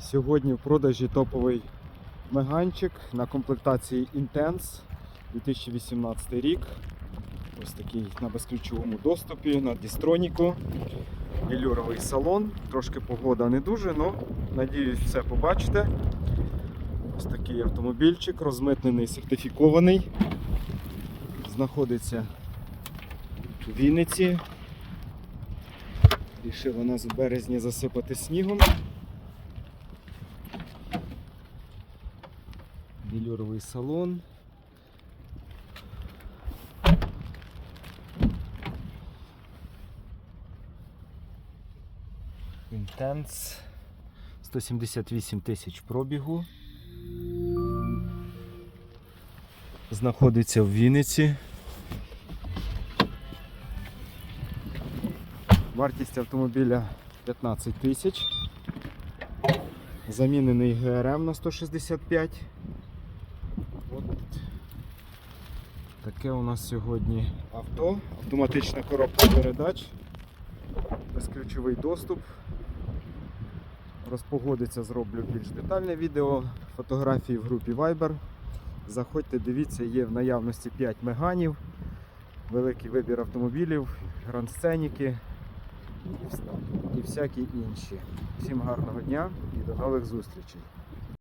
Сьогодні в продажі топовий меганчик на комплектації Intense 2018 рік. Ось такий на безключовому доступі, на дістроніку. Велюровий салон. Трошки погода не дуже, але надіюсь, все побачите. Ось такий автомобільчик, розмитнений, сертифікований. Знаходиться в Вінниці. Рішила нас в березні засипати снігом. Велюровий салон. Intense. 178 тисяч пробігу. Знаходиться в Вінниці. Вартість автомобіля 15 тисяч. Замінений ГРМ на 165. От таке у нас сьогодні авто. Автоматична коробка передач. Безключовий доступ. Розпогодиться, зроблю більш детальне відео. Фотографії в групі Viber. Заходьте, дивіться, є в наявності 5 меганів, великий вибір автомобілів, гранд-сценіки і вс- і всякі інші. Всім гарного дня і до нових зустрічей.